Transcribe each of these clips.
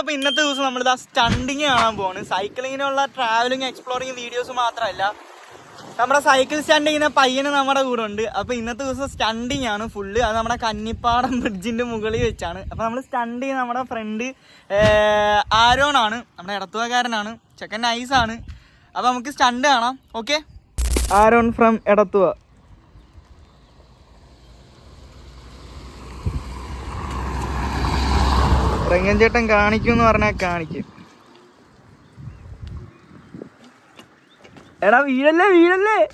അപ്പൊ ഇന്നത്തെ ദിവസം നമ്മൾ ഇതാ സ്റ്റണ്ടിങ് കാണാൻ പോവാണ്. സൈക്ലിങ്ങിനുള്ള ട്രാവലിംഗ് എക്സ്പ്ലോറിങ് വീഡിയോസ് മാത്രമല്ല. നമ്മുടെ സൈക്കിൾ സ്റ്റാൻഡ് ചെയ്യുന്ന പയ്യന് നമ്മുടെ കൂടെ ഉണ്ട്. അപ്പൊ ഇന്നത്തെ ദിവസം സ്റ്റണ്ടിങ് ആണ് ഫുള്ള് അത് നമ്മുടെ കന്നിപ്പാടം ബ്രിഡ്ജിന്റെ മുകളിൽ വെച്ചാണ്. അപ്പൊ നമ്മൾ സ്റ്റണ്ട് ചെയ്യുന്ന നമ്മുടെ ഫ്രണ്ട് ആരോൺ ആണ് നമ്മുടെ ഇടത്തുവക്കാരനാണ് ചെക്കൻ നൈസാണ്. അപ്പൊ നമുക്ക് സ്റ്റണ്ട് കാണാം. Okay Aaron from Edathua. Rangan ചേട്ടൻ കാണിക്കും എന്ന് പറഞ്ഞാൽ കാണിക്കും. എടാ വീഴല്ലേ വീഴല്ലേ?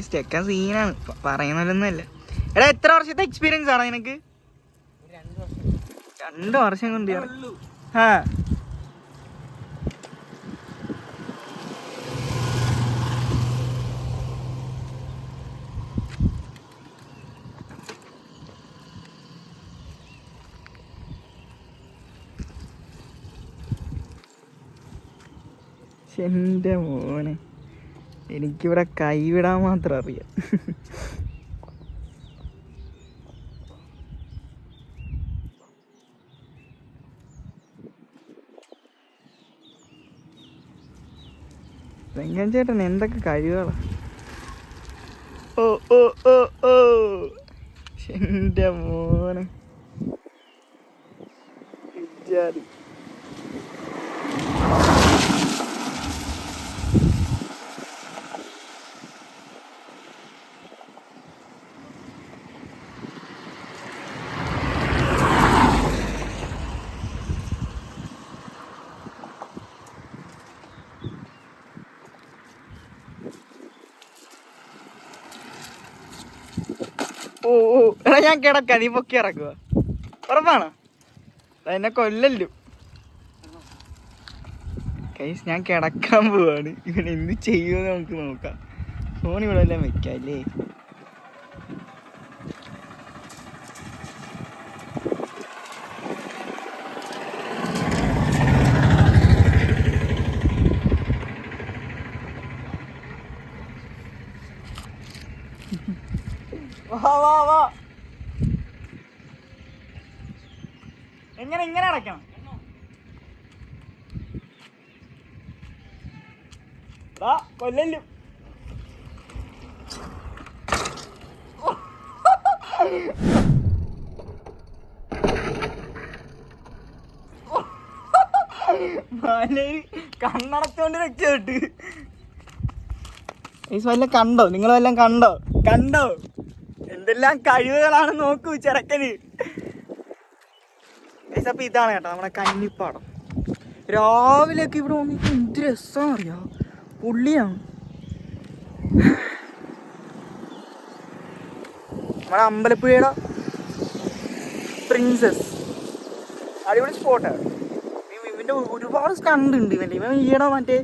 ചെക്കൻ സീനാണ്. പ- പറയുന്നതിലൊന്നുമല്ല എടാ എത്ര വർഷത്തെ എക്സ്പീരിയൻസ് ആണോ നിനക്ക്? രണ്ട് വർഷം. കൊണ്ട് ഇറ- എന്റെ മോനെ എനിക്കിവിടെ കൈവിടാൻ മാത്രം അറിയാം. വെങ്കൻ ചേട്ടൻ എന്തൊക്കെ കഴിവുകളാ ഓ ഓ ഓ ഓ എന്റെ മോനെ ഇജ്ജാതി. ഓ എടാ ഞാൻ കിടക്കാം നീ പൊക്കി ഇറക്കുക. ഉറപ്പാണ്? എന്നെ കൊല്ലല്ലോ. കൈസ് ഞാൻ കിടക്കാൻ പോവാണ്. ഇവൻ എന്ത് ചെയ്യുമെന്ന് നമുക്ക് നോക്കാം. ഫോൺ ഇവിടെ എല്ലാം വെക്കാം അല്ലേ? വാ വാ എങ്ങനെ ഇങ്ങനെ അടയ്ക്കണം? കൊല്ലല്ലു. കണ്ണടച്ചോണ്ട് രക്ഷപ്പെട്ട് ഈ വല്ലതും കണ്ടോ? നിങ്ങൾ വല്ലതും കണ്ടോ? കണ്ടോ? എന്തെല്ലാം കഴിവുകളാണ് നോക്കൂ ചെറുക്കന്. അപ്പൊ ഇതാണ് കേട്ടോ നമ്മുടെ കന്നിപ്പാടം. രാവിലെയൊക്കെ ഇവിടെ വന്നിട്ട് എന്ത് രസം അറിയാം പുള്ളിയാണ്. നമ്മുടെ അമ്പലപ്പുഴയുടെ പ്രിൻസസ് അടിപൊളി സ്പോട്ടാണ് ഇവന്റെ ഒരുപാട് സ്റ്റണ്ട് ഉണ്ട് ഇവന്റെ ഇവൻ ഈയിടെ മറ്റേ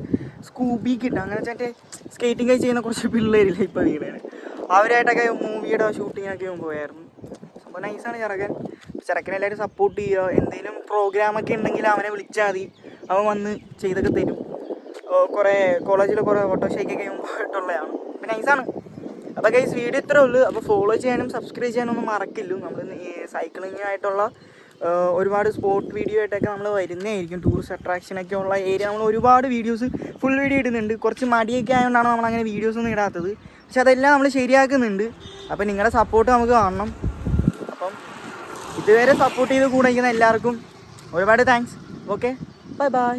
സ്കൂബി കിട്ടും അങ്ങനെ മറ്റേ സ്കേറ്റിംഗ് ആയി ചെയ്യുന്ന കുറച്ച് പിള്ളേരില്ല ഇപ്പം വീടാണ് അവരായിട്ടൊക്കെ മൂവിയുടെ ഷൂട്ടിങ്ങിനൊക്കെ ഇവൻ പോയായിരുന്നു. അപ്പോൾ നൈസാണ് ചെറുക്കൻ. ചെറുക്കനെ എല്ലാവരും സപ്പോർട്ട് ചെയ്യുക. എന്തെങ്കിലും പ്രോഗ്രാമൊക്കെ ഉണ്ടെങ്കിൽ അവനെ വിളിച്ചാൽ മതി. അവൻ വന്ന് ചെയ്തൊക്കെ തരും. കുറേ കോളേജിൽ കുറേ ഒക്കെ പോയിട്ടുള്ളതാണ് അപ്പം നൈസാണ് അപ്പോൾ ഗൈസ് വീഡിയോ ഇത്രേ ഉള്ളൂ. അപ്പോൾ ഫോളോ ചെയ്യാനും സബ്സ്ക്രൈബ് ചെയ്യാനും ഒന്നും മറക്കില്ല. നമ്മൾ സൈക്ലിംഗ് ആയിട്ടുള്ള ഒരുപാട് സ്പോർട്ട് വീഡിയോ ആയിട്ടൊക്കെ നമ്മൾ വരുന്നതായിരിക്കും ടൂറിസ്റ്റ് അട്രാക്ഷനൊക്കെ ഉള്ള ഏരിയ നമ്മൾ ഒരുപാട് വീഡിയോസ് ഫുൾ വീഡിയോ ഇടുന്നുണ്ട്. കുറച്ച് മടിയൊക്കെ ആയതുകൊണ്ടാണ് നമ്മൾ അങ്ങനെ വീഡിയോസ് ഒന്നും ഇടാത്തത്. പക്ഷെ അതെല്ലാം നമ്മൾ ശരിയാക്കുന്നുണ്ട്. അപ്പം നിങ്ങളുടെ സപ്പോർട്ട് നമുക്ക് കാണണം. അപ്പം ഇതുവരെ സപ്പോർട്ട് ചെയ്ത് കൂടെ നിൽക്കുന്ന എല്ലാവർക്കും ഒരുപാട് താങ്ക്സ് ഓക്കെ ബൈ ബൈ